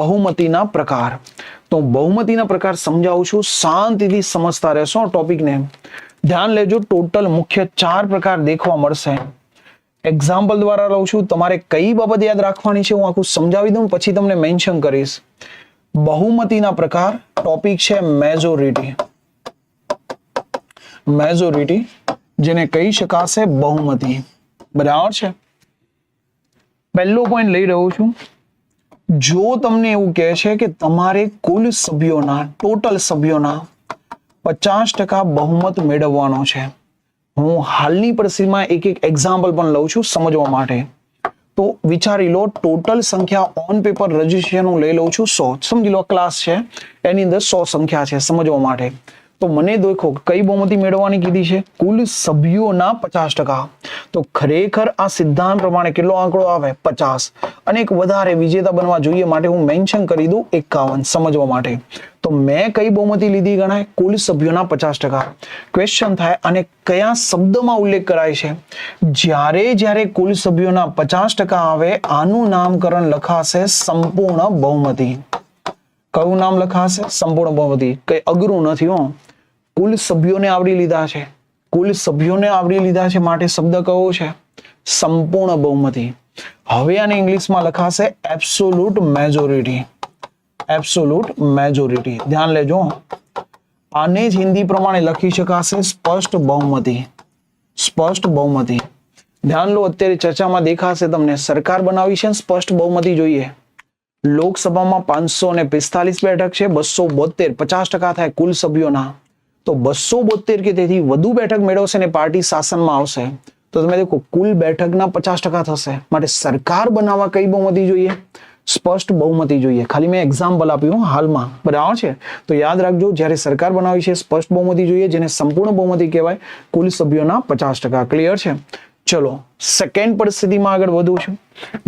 બહુમતીના પ્રકાર. તો બહુમતીના પ્રકાર સમજાવું છું. શાંતિથી સમજતા રહેશો ટોપિકને. ધ્યાન લેજો, ટોટલ મુખ્ય ચાર પ્રકાર દેખવા મળશે. એક્ઝામ્પલ દ્વારા લઉં છું. તમારે કઈ બાબત યાદ રાખવાની છે? હું આખું સમજાવી દઉં, પછી તમને મેન્શન કરીશ. બહુમતીના પ્રકાર, ટોપિક છે મેજોરિટી મેજોરિટી જેને કહી શકાશે બહુમતી. બરાબર છે? પહેલો પોઈન્ટ લઈ રહ્યો છું. જો તમને એવું કહે છે કે તમારે કુલ સભ્યોના, ટોટલ સભ્યોના પચાસ ટકા બહુમત મેળવવાનો છે. હું હાલની પરિસ્થિતિમાં એક એક એક્ઝામ્પલ પણ લઉં છું સમજવા માટે. તો વિચારી લો, ટોટલ સંખ્યા ઓન પેપર રજીસ્ટ્રેશન હું લઈ લઉં છું સો. સમજી લો ક્લાસ છે. એની અંદર સો સંખ્યા છે સમજવા માટે. તો મને દેખો, કઈ બહુમતી મેળવવાની કીધી છે? કુલ સભ્યોના પચાસ ટકા. તો ખરેખર આ સિદ્ધાંત પ્રમાણે કેટલો આંકડો આવે? પચાસ. અને એક વધારે વિજેતા બનવા જોઈએ માટે હું મેન્શન કરી દઉં એકાવન સમજવા માટે. તો મેં કઈ બહુમતી લીધી ગણાય? કુલ સભ્યોના પચાસ ટકા. ક્વેશ્ચન થાય, અને કયા શબ્દમાં ઉલ્લેખ કરાય છે? જ્યારે જ્યારે કુલ સભ્યોના પચાસ ટકા આવે, આનું નામકરણ લખાશે સંપૂર્ણ બહુમતી. કયું નામ લખાશે? સંપૂર્ણ બહુમતી. કઈ અઘરું નથી, હો. કુલ સભ્યોને આવરી લીધા છે. કુલ સભ્યોને આવરી લીધા છે માટે શબ્દ કયો છે? સંપૂર્ણ બહુમતી. હવે આને ઇંગ્લિશમાં લખાશે એબ્સોલ્યુટ મેજોરિટી એબ્સોલ્યુટ મેજોરિટી ધ્યાન લેજો. આને જ હિન્દી પ્રમાણે લખી શકાશે સ્પષ્ટ બહુમતી. સ્પષ્ટ બહુમતી. ધ્યાન લો, અત્યારે ચર્ચામાં દેખાશે તમને. સરકાર બનાવી છે સ્પષ્ટ બહુમતી જોઈએ. લોકસભામાં પાંચસો ને પિસ્તાલીસ બેઠક છે, બસો બોતેર પચાસ ટકા થાય કુલ સભ્યોના. તો બસો બોતેર કે તેથી વધુ બેઠક મેળવશે ને પાર્ટી શાસનમાં આવશે, તો તમે દેખો, કુલ બેઠકના પચાસ ટકા થશે. માટે સરકાર બનાવવા કઈ બહુમતી જોઈએ? સ્પષ્ટ બહુમતી જોઈએ. ખાલી મેં એક્ઝામ્પલ આપ્યું હાલમાં. બરાબર છે? તો યાદ રાખજો, જ્યારે સરકાર બનાવી છે, સ્પષ્ટ બહુમતી જોઈએ, જેને સંપૂર્ણ બહુમતી કહેવાય, કુલ સભ્યોના પચાસ ટકા. ક્લિયર છે? ચલો સેકન્ડ પરિસ્થિતિમાં આગળ વધુ છું.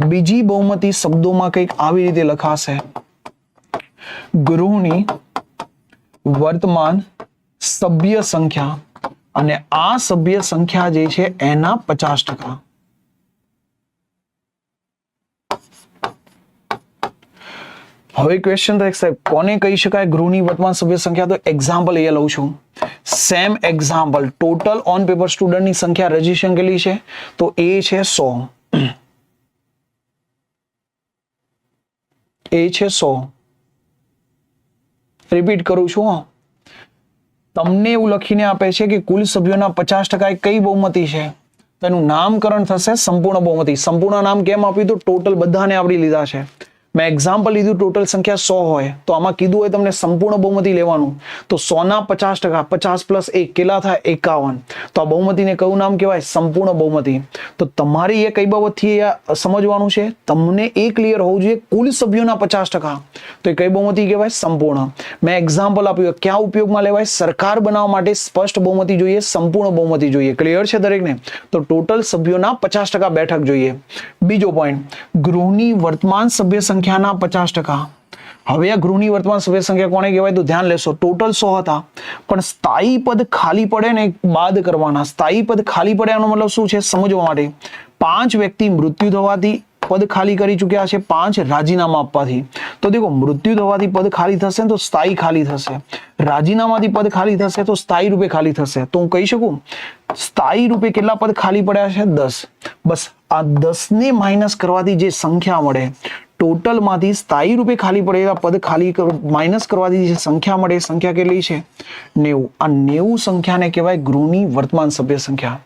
બીજી બહુમતી શબ્દોમાં કંઈક આવી રીતે લખાશે. ગૃહની વર્તમાન સભ્ય સંખ્યા અને આ સભ્ય સંખ્યા જે છે એના પચાસ ટકા. હવે ક્વેશ્ચન થાય સાહેબ, કોને કહી શકાય ગૃહની વર્તમાન સભ્ય સંખ્યા? તો એક્ઝામ્પલ અહીંયા લઉં છું. Same example total on paper સ્ટુડન્ટની સંખ્યા રજીસ્ટ્રેશન કેટલી છે? તો એ છે સો. એ છે સો. રિપીટ કરું છું તમને એવું લખીને આપે છે કે કુલ સભ્યોના પચાસ ટકા કઈ બહુમતી છે? તો એનું નામકરણ થશે સંપૂર્ણ બહુમતી. સંપૂર્ણ નામ કેમ આપ્યું તો ટોટલ બધાને આવડી લીધા છે. મેં એક્ઝામ્પલ લીધું ટોટલ સંખ્યા સો હોય, તો આમાં કીધું હોય તમને સંપૂર્ણ બહુમતી લેવાનું. તો સોના પચાસ ટકા, પચાસ પ્લસ એક, કેટલા થાય? એકાવન. તો આ બહુમતીને કયું નામ કહેવાય? સંપૂર્ણ બહુમતી. તો તમારે એ કઈ બાબતથી સમજવાનું છે? તમને એ ક્લિયર હોવું જોઈએ, કુલ સભ્યોના પચાસ ટકા. તો એ કઈ બહુમતી કહેવાય? સંપૂર્ણ. મેં એક્ઝામ્પલ આપ્યું ક્યાં ઉપયોગમાં લેવાય? સરકાર બનાવવા માટે સ્પષ્ટ બહુમતી જોઈએ, સંપૂર્ણ બહુમતી જોઈએ. ક્લિયર છે દરેકને? તો ટોટલ સભ્યોના પચાસ ટકા બેઠક જોઈએ. બીજો પોઈન્ટ ગૃહની વર્તમાન સભ્ય સંખ્યાના પચાસ ટકા. હવે આ ગૃહની વર્તમાન સભ્ય સંખ્યા કોને કહેવાય તો ધ્યાન લેશો ટોટલ સો હતા. પણ સ્થાયી પદ ખાલી પડે ને બાદ કરવાના. સ્થાયી પદ ખાલી પડે એનો મતલબ શું છે? સમજવા માટે. પાંચ વ્યક્તિ મૃત્યુ થવાથી પદ ખાલી કરી ચૂક્યા છે, પાંચ રાજીનામા આપવાથી. તો દેખો, મૃત્યુ થવાથી પદ ખાલી થશે તો સ્થાયી ખાલી થશે. રાજીનામાથી પદ ખાલી થશે તો સ્થાયી રૂપે ખાલી થશે. તો હું કહી શકું, સ્થાયી રૂપે કેટલા પદ ખાલી પડ્યા છે? દસ. બસ, આ દસ ને માઇનસ કરવાથી જે સંખ્યા મળે ટોટલમાંથી સ્થાયી રૂપે ખાલી પડેલા પદ ખાલી માઇનસ કરવાથી જે સંખ્યા મળે, સંખ્યા કેટલી છે? નેવું. આ નેવું સંખ્યાને કહેવાય ગૃહની વર્તમાન સભ્ય સંખ્યા.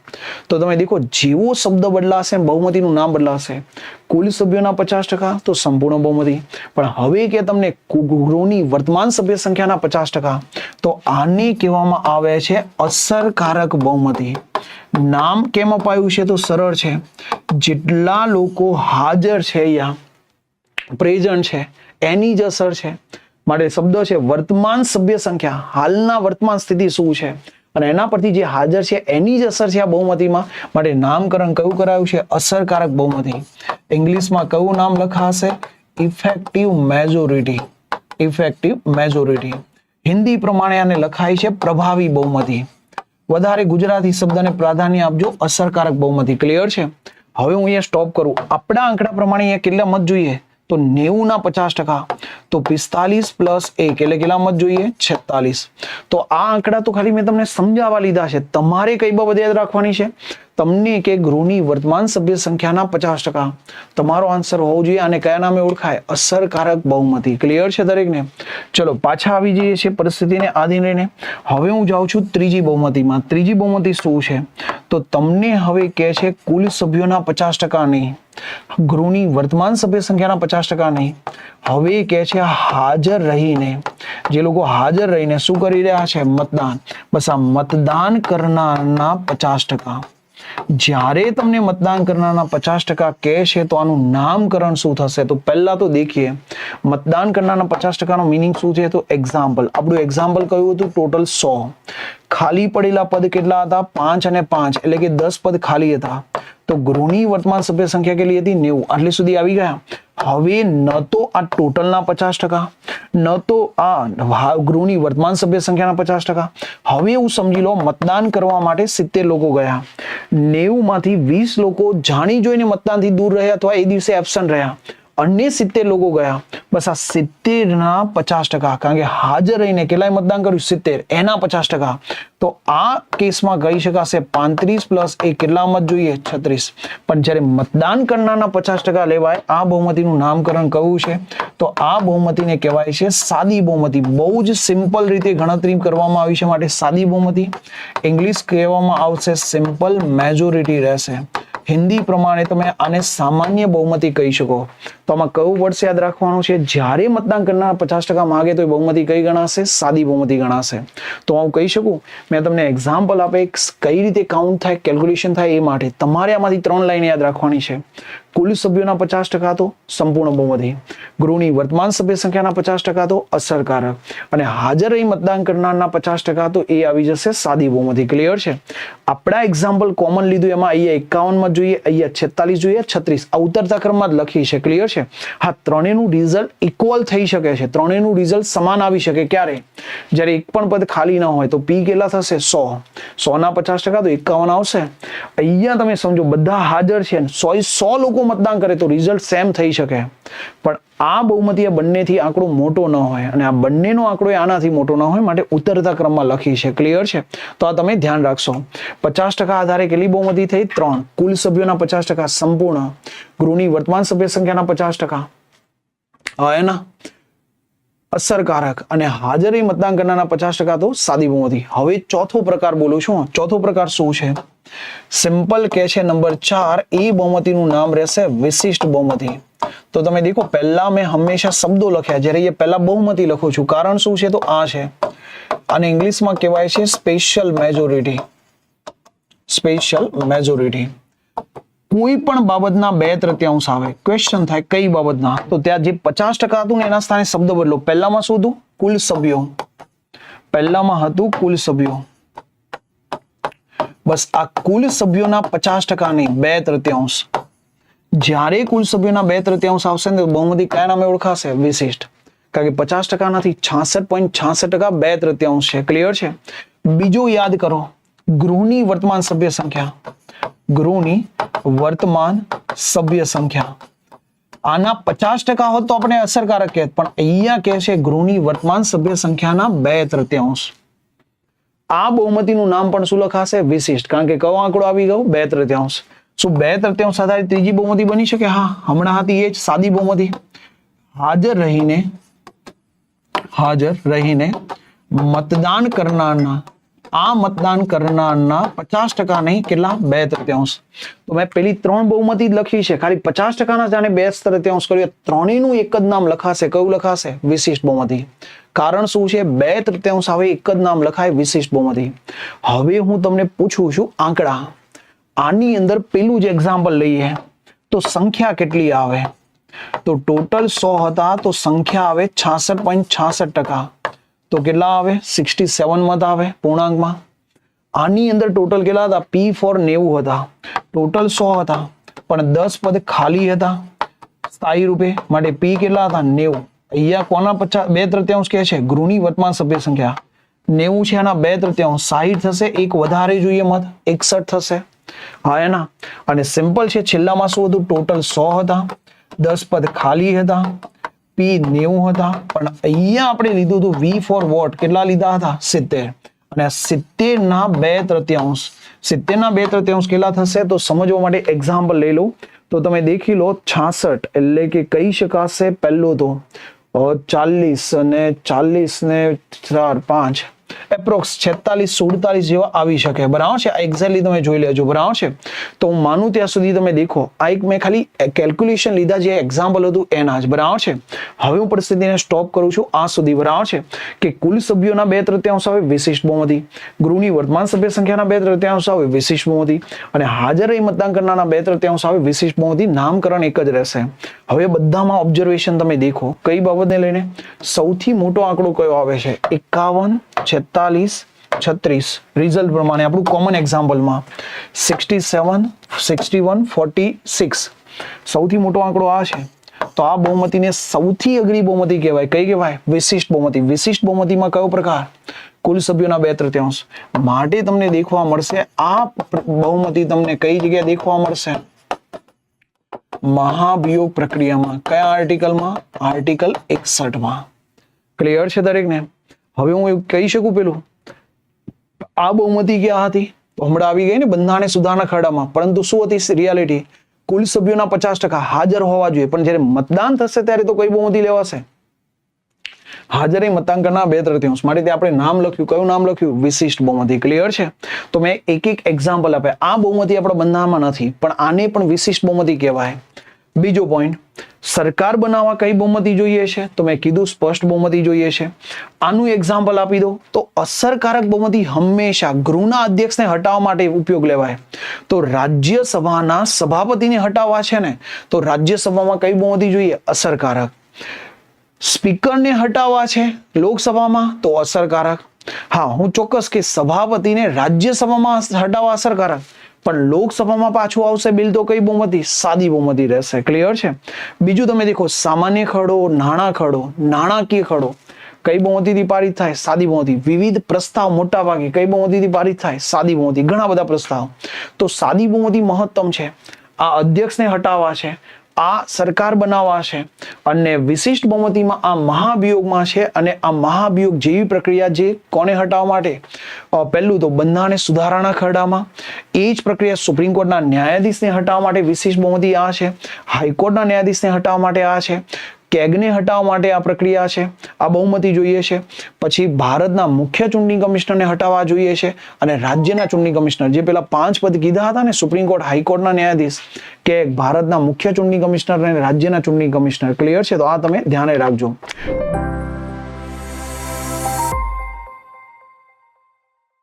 તો તમે દેખો, જેવો શબ્દ બદલાશે બહુમતીનું નામ બદલાશે. કુલ સભ્યોના પચાસ ટકા, તો સંપૂર્ણ બહુમતી. પણ હવે કે તમને ગૃહની વર્તમાન સભ્ય સંખ્યાના પચાસ ટકા, તો આને કહેવામાં આવે છે અસરકારક બહુમતી. નામ કેમ અપાયું છે? તો સરળ છે. જેટલા લોકો હાજર છે અહીંયા પ્રેઝન્ટ છે, એની જ અસર છે. માટે શબ્દ છે, વર્તમાન સભ્ય સંખ્યા. હાલના વર્તમાન સ્થિતિ શું છે? અને એના પરથી જે હાજર છે, એની જ અસર છે આ બહુમતીમાં. માટે નામકરણ કયું કરાયું છે? અસરકારક બહુમતી. ઇંગ્લિશમાં કયું નામ લખાશે? Effective majority. Effective majority. Hindi પ્રમાણે આને લખાય છે પ્રભાવી બહુમતી. વધારે ગુજરાતી શબ્દને પ્રાધાન્ય આપજો, અસરકારક બહુમતી. ક્લિયર છે? હવે હું અહીંયા સ્ટોપ કરું. આપણા આંકડા પ્રમાણે અહીંયા કેટલા મત જોઈએ? તો નેવું ના પચાસ ટકા. તો પિસ્તાલીસ પ્લસ એક એટલે કેટલા મત જોઈએ? છેતાલીસ. તો આ આંકડા તો ખાલી મેં તમને સમજાવવા લીધા છે. તમારે કઈ બાબત યાદ રાખવાની છે? તમને કે ગૃહની વર્તમાન સભ્ય સંખ્યાના પચાસ ટકા? તમારો આન્સર હોવો જોઈએ અને કયા નામે ઓળખાય? અસરકારક બહુમતી. ક્લિયર છે દરેકને? ચલો, પાછા આવી જઈએ છીએ પરિસ્થિતિને આધીન રહીને. હવે હું જાઉં છું ત્રીજી બહુમતીમાં. ત્રીજી બહુમતી શું છે? તો તમને હવે કહે છે કુલ સભ્યોના પચાસ ટકા નહીં. ગૃહની વર્તમાન સભ્ય સંખ્યાના પચાસ ટકા નહીં. હવે કહે છે હાજર રહીને. જે લોકો હાજર રહીને શું કરી રહ્યા છે? મતદાન. બસ આ મતદાન કરનારના પચાસ ટકા. જ્યારે તમને મતદાન કરનારના પચાસ ટકા કહેશે તો આનું નામકરણ શું થશે? તો પહેલા તો દેખીએ, મતદાન કરનારના પચાસ ટકાનો મિનિંગ શું છે? તો એક્ઝામ્પલ આપણું એક્ઝામ્પલ કયું હતું? ટોટલ સો. ખાલી પડેલા પદ કેટલા હતા? પાંચ અને પાંચ. એટલે કે દસ પદ ખાલી હતા. તો ગૃહની વર્તમાન સભ્ય સંખ્યા કેટલી હતી નેવું આટલી સુધી આવી ગયા હવે ન તો આ ટોટલના પચાસ ટકા ન તો આ વા- ગૃહની વર્તમાન સભ્ય સંખ્યાના પચાસ ટકા હવે એવું સમજી લો, મતદાન કરવા માટે સિત્તેર લોકો ગયા. નેવું માંથી વીસ લોકો જાણી જોઈને મતદાનથી દૂર રહ્યા અથવા એ દિવસે એબસન્ટ રહ્યા. અન્ય સિત્તેર લોકો ગયા. બસ આ સિત્તેર ના પચાસ ટકા, કારણ કે હાજર રહીને કેટલાય મતદાન કર્યું? સિત્તેર. એના પચાસ ટકા. તો આ કેસમાં કહી શકાશે પાંત્રીસ પ્લસ એ કેટલા મત જોઈએ? છત્રીસ. પણ જ્યારે મતદાન કરનારના પચાસ ટકા લેવાય, આ બહુમતીનું નામકરણ કયું છે? તો આ બહુમતીને કહેવાય છે સાદી બહુમતી. બહુ જ સિમ્પલ રીતે ગણતરી કરવામાં આવી છે માટે સાદી બહુમતી. ઇંગ્લિશ કહેવામાં આવશે સિમ્પલ મેજોરિટી રહેશે. હિન્દી પ્રમાણે તમે આને સામાન્ય બહુમતી કહી શકો. તો આમાં કયું વર્ષ યાદ રાખવાનું છે? જ્યારે મતદાન કરનાર પચાસ ટકા માગે તો એ બહુમતી કઈ ગણાશે? સાદી બહુમતી ગણાશે. તો હું કહી શકું, મેં તમને એક્ઝામ્પલ આપે, કઈ રીતે કાઉન્ટ થાય કેલ્ક્યુલેશન થાય એ માટે તમારે આમાંથી ત્રણ લાઈન યાદ રાખવાની છે. કુલ સભ્યોના પચાસ ટકા તો સંપૂર્ણ બહુમતી. ગૃહની વર્તમાન સભ્ય સંખ્યાના પચાસ ટકા તો અસરકારક. અને હાજર રહી મતદાન કરનારના પચાસ ટકા તો એ આવી જશે સાદી બહુમતી. ક્લિયર છે? આપણા એક્ઝામ્પલ કોમન લીધું, એમાં અહીંયા એકાવનમાં જોઈએ, અહીંયા છેતાલીસ જોઈએ, છત્રીસ. આ ઉતરતા ક્રમમાં જ લખી છે. ક્લિયર છે? હા, ત્રણેયનું રિઝલ્ટ ઇક્વલ થઈ શકે છે. ત્રણેયનું રિઝલ્ટ સમાન આવી શકે ક્યારે? જ્યારે એક પણ પદ ખાલી ન હોય તો પી કેટલા થશે? સો. સો ના પચાસ ટકા તો એકાવન આવશે. અહીંયા તમે સમજો, બધા હાજર છે સો સો લોકો મતદાન કરે તો રિઝલ્ટ સેમ થઈ શકે. પણ આ બહુમતી આ બંનેથી આંકડો મોટો ન હોય અને આ બંનેનો આંકડો આનાથી મોટો ન હોય માટે ઉતરતા ક્રમમાં લખી છે. ક્લિયર છે? તો આ તમે ધ્યાન રાખશો. પચાસ ટકા આધારે કેટલી બહુમતી થઈ? ત્રણ. કુલ સભ્યોના પચાસ ટકા સંપૂર્ણ. ગૃહની વર્તમાન સભ્ય સંખ્યાના પચાસ ટકા. એના. અસરકારક. અને હાજરી મતદાન કરનારના પચાસ ટકા તો સાદી બહુમતી. હવે ચોથો પ્રકાર બોલું છું. ચોથો પ્રકાર શું છે? સિમ્પલ કે છે નંબર ચાર, એ બહુમતીનું નામ રહેશે વિશિષ્ટ બહુમતી. તો તમે દેખો, પહેલા મેં હંમેશા શબ્દો લખ્યા, જ્યારે પહેલા બહુમતી લખું છું. કારણ શું છે? તો આ છે. અને ઇંગ્લિશમાં કહેવાય છે સ્પેશિયલ મેજોરિટી સ્પેશિયલ મેજોરિટી કોઈ પણ બાબતના બે તૃતીયાંશ આવે ક્વેશ્ચન થાય કઈ બાબતના, તો ત્યાં જે પચાસ ટકા હતું એના સ્થાને શબ્દ બદલો. પહેલામાં શું હતું? કુલ સભ્યો પહેલામાં હતું કુલ સભ્યો બસ આ કુલ સભ્યોના પચાસ ટકા નહીં બે તૃતીયાંશ. જ્યારે કુલ સભ્યોના બે તૃતીયાંશ આવશે ને બહુમતી કયા નામે ઓળખાશે? વિશિષ્ટ. કારણ કે પચાસ ટકા નથી, છાસઠ પોઈન્ટ છાસઠ ટકા બે તૃતીયાંશ છે. ક્લિયર છે? બીજું યાદ કરો, ગૃહની વર્તમાન સભ્ય સંખ્યા. ગૃહની વર્તમાન સભ્ય સંખ્યા. આના પચાસ ટકા હોત તો આપણે અસરકારક કહેત, પણ અહીંયા કહે છે ગૃહની વર્તમાન સભ્ય સંખ્યાના બે તૃતીયાંશ. આ બહુમતીનું નામ પણ શું લખાશે? વિશિષ્ટ. કારણ કે કયો આંકડો આવી ગયો? બે તૃતીયાંશ. શું બે તૃતીયાંશ આધારિત ત્રીજી બહુમતી બની શકે? હા, હમણાં હતી એ જ સાદી બહુમતી. હાજર રહીને હાજર રહીને મતદાન કરનારના, આ મતદાન કરનારના પચાસ ટકા નહીં, કેટલા? બે તૃતીયાંશ. તો મેં પેલી ત્રણ બહુમતી લખી છે. ખાલી પચાસ ટકાના જાણે બે તૃતીયાંશ કર્યું. ત્રણેયનું એક જ નામ લખાશે. કયું લખાશે? વિશિષ્ટ બહુમતી. કારણ શું છે? બે તૃતીયાંશ આવે એક જ નામ લખાય વિશિષ્ટ બહુમતી. હવે હું તમને પૂછું છું આંકડા. આની અંદર પેલું જ એક્ઝામ્પલ લઈએ. તો સંખ્યા કેટલી આવે? તો ટોટલ સો હતા, તો સંખ્યા આવે છાસઠ પોઈન્ટ છાસઠ ટકા. તો કેટલા આવે? સિક્સટી સેવન મત આવે પૂર્ણાંકમાં. આની અંદર ટોટલ કેટલા હતા? પી ફોર નેવું હતા. ટોટલ સો હતા, પણ દસ પદ ખાલી હતા. સ્થાયી રૂપે માટે પી કેટલા હતા? નેવું. અહીંયા કોના પચાસ બે તૃત્યાંશ કે છે? ગૃહની વર્તમાન સભ્ય સંખ્યા. નેવું છે આના બે તૃત્યાંશ. સાહીઠ થશે, એક વધારે જોઈએ મત. એકસઠ થશે. હા એના. અને સિમ્પલ છે, છેલ્લામાં શું હતું? ટોટલ સો હતા. દસ પદ ખાલી હતા. પી નેવું હતા. પણ અહીંયા આપણે લીધું હતું વી ફોર વોટ કેટલા લીધા હતા? સિત્તેર. અને સિત્તેર ના બે તૃત્યાંશ. સિત્તેર ના બે તૃત્યાંશ કેટલા થશે? તો સમજવા માટે એક્ઝામ્પલ લઈ લઉં. તો તમે દેખી લો, છાસઠ એટલે કે કહી શકાશે પહેલું તો. ચાલીસ અને ચાલીસ ને ચાર પાંચ એપ્રોક્સ છેતાલીસ, સુડતાલીસ જેવા આવી શકે. બરાબર છે? આ એક્ઝેક્ટલી તમે જોઈ લેજો. બરાબર છે? તો હું માનું ત્યાં સુધી તમે દેખો, આ એક મેં ખાલી કેલ્ક્યુલેશન લીધા જે એક્ઝામ્પલ હતું એના જ. બરાબર છે? હવે હું પરિસ્થિતિને સ્ટોપ કરું છું આ સુધી. બરાબર છે? કે કુલ સભ્યોના બે તૃતીયાંશ આવે વિશિષ્ટ બહુમતી. ગૃહની વર્તમાન સભ્ય સંખ્યાના બે તૃતીયાંશ આવે વિશિષ્ટ બહુમતી. અને હાજર રહી મતદાન કરનારના બે તૃતીયાંશ આવે વિશિષ્ટ બહુમતી. નામકરણ એક જ રહેશે. હવે બધામાં ઓબ્ઝર્વેશન તમે દેખો. કઈ બાબતને લઈને? સૌથી મોટો આંકડો કયો આવે છે? એકાવન છેતાલીસ, છત્રીસ. રિઝલ્ટ પ્રમાણે આપણું common એક્ઝામ્પલમાં sixty seven sixty one forty six સૌથી મોટો આંકડો આ છે. તો આ બહુમતીને સૌથી અઘરી બહુમતી કહેવાય. કઈ કહેવાય? વિશિષ્ટ બહુમતી. વિશિષ્ટ બહુમતીમાં કયો પ્રકાર? કુલ સભ્યોના બે તૃતીયાંશ. માટે તમને દેખવા મળશે આ બહુમતી તમને કઈ જગ્યાએ દેખવા મળશે? મહાભિયોગ પ્રક્રિયામાં. કયા આર્ટિકલમાં આર્ટિકલ એકસઠમાં. ક્લિયર છે દરેકને? હવે હું એવું કહી શકું પેલું, આ બહુમતી ક્યાં હતી, તો હમણાં આવી ગઈ ને બંધારણે સુધારણા ખરડામાં પરંતુ શું હતી રિયાલિટી કુલ સભ્યોના પચાસ ટકા હાજર હોવા જોઈએ. પણ જ્યારે મતદાન થશે ત્યારે તો કઈ બહુમતી લેવાશે. હાજરી મતદાન કરનાર બે તૃતીયાંશ માટે તે આપણે નામ લખ્યું. કયું નામ લખ્યું? વિશિષ્ટ બહુમતી ક્લિયર છે? તો મેં એક એક એક્ઝામ્પલ આપ્યા. આ બહુમતી આપણા બંધારણમાં નથી. પણ આને પણ વિશિષ્ટ બહુમતી કહેવાય. બીજો પોઈન્ટ સરકાર બનાવવા કઈ બહુમતી જોઈએ છે? તો મેં કીધું સ્પષ્ટ બહુમતી જોઈએ છે. આનું એક્ઝામ્પલ આપી દો તો અસરકારક બહુમતી હંમેશા ગૃહના અધ્યક્ષને હટાવવા માટે ઉપયોગ લેવાય. તો રાજ્યસભાના સભાપતિને હટાવવા છે ને, તો રાજ્યસભામાં કઈ બહુમતી જોઈએ? અસરકારક. સ્પીકરને હટાવવા છે લોકસભામાં, તો અસરકારક. હા, હું ચોક્કસ કે સભાપતિને રાજ્યસભામાં હટાવવા અસરકારક. પણ લોકસભામાં પાછું આવશે બિલ તો કઈ બહુમતી? સાદી બહુમતી રહેશે. ક્લિયર છે? બીજું તમે દેખો, સામાન્ય ખરડો નાણાં ખરડો નાણાકીય ખરડો કઈ બહુમતીથી પારિત થાય? સાદી બહુમતી. વિવિધ પ્રસ્તાવ મોટા ભાગે કઈ બહુમતીથી પારિત થાય? સાદી બહુમતી. ઘણા બધા પ્રસ્તાવ. તો સાદી બહુમતી મહત્તમ છે. આ અધ્યક્ષને હટાવવા છે. આ સરકાર બનાવવા છે. અને વિશિષ્ટ બહુમતીમાં આ મહાભિયોગમાં છે અને આ મહાભિયોગ જેવી પ્રક્રિયા જે કોને હટાવવા માટે? પહેલું તો બંધારણે સુધારાના ખરડામાં. એ જ પ્રક્રિયા સુપ્રીમ કોર્ટના ન્યાયાધીશને હટાવવા માટે વિશિષ્ટ બહુમતી આ છે. હાઈકોર્ટના ન્યાયાધીશને હટાવવા માટે આ છે. કેગને હટાવવા માટે આ પ્રક્રિયા છે. આ બહુમતી જોઈએ છે. પછી ભારતના મુખ્ય ચૂંટણી કમિશનરને હટાવવા જોઈએ છે અને રાજ્યના ચૂંટણી કમિશનર. જે પેલા પાંચ પદ કીધા હતા ને સુપ્રીમ કોર્ટ હાઈકોર્ટના ન્યાયાધીશ કે ભારતના મુખ્ય ચૂંટણી કમિશનર અને રાજ્યના ચૂંટણી કમિશનર. ક્લિયર છે? તો આ તમે ધ્યાને રાખજો.